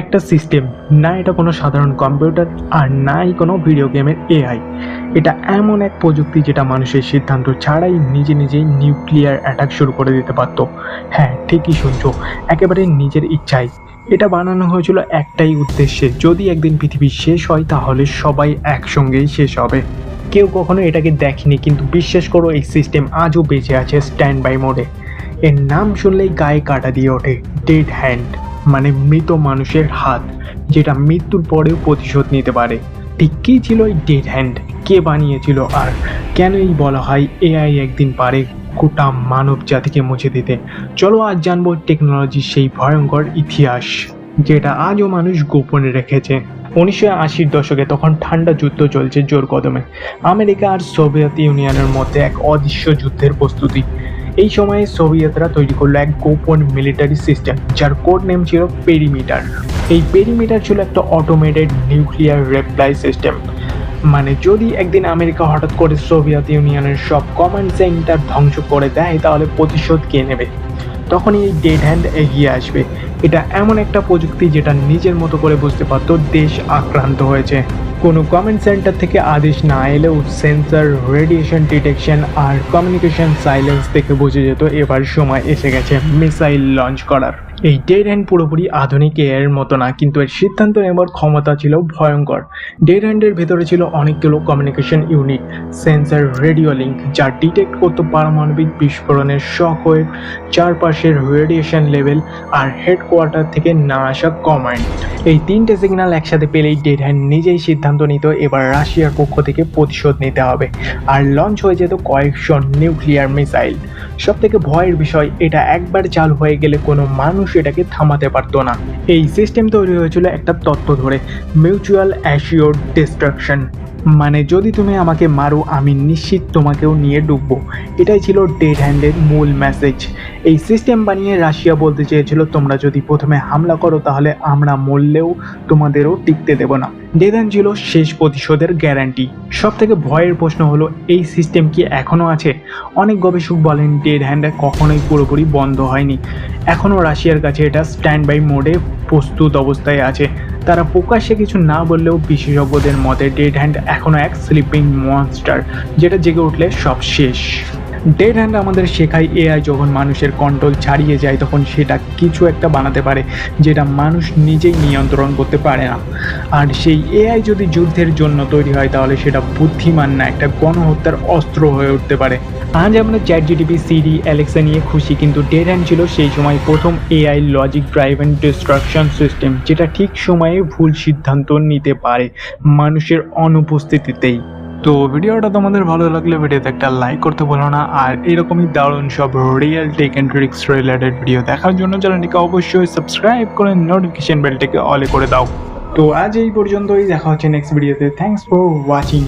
একটা সিস্টেম, না এটা কোনো সাধারণ কম্পিউটার আর নাই কোনো ভিডিও গেমের এআই এটা এমন এক প্রযুক্তি যেটা মানুষের সিদ্ধান্ত ছাড়াই নিজে নিজেই নিউক্লিয়ার অ্যাটাক শুরু করে দিতে পারতো। হ্যাঁ ঠিকই শুনছো, একেবারে নিজের ইচ্ছায়। এটা বানানো হয়েছিল একটাই উদ্দেশ্যে, যদি একদিন পৃথিবী শেষ হয় তাহলে সবাই একসঙ্গেই শেষ হবে। কেউ কখনো এটাকে দেখেনি, কিন্তু বিশ্বাস করো এই সিস্টেম আজও বেঁচে আছে স্ট্যান্ড বাই মোডে এর নাম শুনলেই গায়ে কাটা দিয়ে ওঠে ডেড হ্যান্ড মানে মৃত মানুষের হাত, যেটা মৃত্যুর পরেও প্রতিশোধ নিতে পারে। ঠিক কী ছিল এই ডেড হ্যান্ড কে বানিয়েছিল আর কেনই বলা হয় এআই একদিন পারে গোটা মানব জাতিকে মুছে দিতে? চলো আজ জানব টেকনোলজির সেই ভয়ঙ্কর ইতিহাস, যেটা আজও মানুষ গোপনে রেখেছে। উনিশশো আশির দশকে তখন ঠান্ডা যুদ্ধ চলছে জোর কদমে। আমেরিকা আর সোভিয়েত ইউনিয়নের মধ্যে এক অদৃশ্য যুদ্ধের প্রস্তুতি। এই সময়ে সোভিয়েতরা তৈরি করল এক গোপন মিলিটারি সিস্টেম যার কোড নেম ছিল পেরিমিটার এই পেরিমিটার ছিল একটা অটোমেটেড নিউক্লিয়ার রেপ্লাই সিস্টেম মানে যদি একদিন আমেরিকা হঠাৎ করে সোভিয়েত ইউনিয়নের সব কমান্ড সেন্টার ধ্বংস করে দেয়, তাহলে প্রতিশোধ কে নেবে? তখনই এই ডেড হ্যান্ড এগিয়ে আসবে। এটা এমন একটা প্রযুক্তি যেটা নিজের মতো করে বুঝতে পারতো দেশ আক্রান্ত হয়েছে। কোনো কমেন্ট সেন্টার থেকে আদেশ না এলেও সেন্সার রেডিয়েশন ডিটেকশন আর কমিউনিকেশন সাইলেন্স থেকে বোঝা যেত এবার সময় এসে গেছে মিসাইল লঞ্চ করার। এই ডেড হ্যান্ড পুরোপুরি আধুনিক এর মতো না, কিন্তু এর সিদ্ধান্ত নেবার ক্ষমতা ছিল ভয়ঙ্কর। ডেড হ্যান্ডের ভেতরে ছিল অনেকগুলো communication unit sensor radio link যা ডিটেক্ট করতো পারমাণবিক বিস্ফোরণের শক ওয়েভ চারপাশের রেডিয়েশন লেভেল আর হেডকোয়ার্টার থেকে না আসা কমান্ড এই তিনটে সিগন্যাল একসাথে পেলেই ডেড হ্যান্ড নিজেই সিদ্ধান্ত নিত এবার রাশিয়ার পক্ষ থেকে প্রতিশোধ নিতে হবে। আর লঞ্চ হয়ে যেত কয়েকশো নিউক্লিয়ার মিসাইল সব থেকে ভয়ের বিষয়, এটা একবার চালু হয়ে গেলে কোনো মানুষ এটাকে থামাতে পারতো না। এই সিস্টেম তৈরি হয়েছিল একটা তত্ত্ব ধরে মিউচুয়াল অ্যাসিওর ডিস্ট্রাকশন মানে যদি তুমি আমাকে মারো, আমি নিশ্চিত তোমাকেও নিয়ে ডুববো। এটাই ছিল ডেড হ্যান্ডের মূল মেসেজ এই সিস্টেম বানিয়ে রাশিয়া বলতে চেয়েছিল, তোমরা যদি প্রথমে হামলা করো, তাহলে আমরা মরলেও তোমাদেরও টিকতে দেব না। হ্যান্ড ছিল শেষ প্রতিশোধের গ্যারান্টি সব থেকে ভয়ের প্রশ্ন হলো, এই সিস্টেম কি এখনও আছে? অনেক গবেষক বলেন ডেড হ্যান্ড কখনোই পুরোপুরি বন্ধ হয়নি। এখনও রাশিয়ার কাছে এটা স্ট্যান্ড বাই মোডে প্রস্তুত অবস্থায় আছে। তারা প্রকাশ্যে কিছু না বললেও বিশেষজ্ঞদের মতে ডেড হ্যান্ড এখনও এক স্লিপিং মনস্টার যেটা জেগে উঠলে সব শেষ। ডেড হ্যান্ড আমাদের শেখায় এআই যখন মানুষের কন্ট্রোল ছাড়িয়ে যায়, তখন সেটা কিছু একটা বানাতে পারে, যেটা মানুষ নিজেই নিয়ন্ত্রণ করতে পারে না। আর সেই এআই যদি যুদ্ধের জন্য তৈরি হয়, তাহলে সেটা বুদ্ধিমান না, একটা গণহত্যার অস্ত্র হয়ে উঠতে পারে। আজ আমরা চ্যাট জিটিপি সিডি অ্যালেক্সা নিয়ে খুশি, কিন্তু ডেড হ্যান্ড ছিল সেই সময় প্রথম AI logic driven destruction system যেটা ঠিক সময়ে ভুল সিদ্ধান্ত নিতে পারে মানুষের অনুপস্থিতিতেই। তো ভিডিওটা তোমাদের ভালো লাগলে ভিডিওতে একটা লাইক করতে বলো না। আর এরকমই দারুণ সব real tech and tricks related video দেখার জন্য চ্যানেলটিকে অবশ্যই সাবস্ক্রাইব করে নোটিফিকেশন বেলটিকে অলে করে দাও। তো আজ এই পর্যন্তই, দেখা হচ্ছে নেক্সট ভিডিওতে থ্যাংকস ফর ওয়াচিং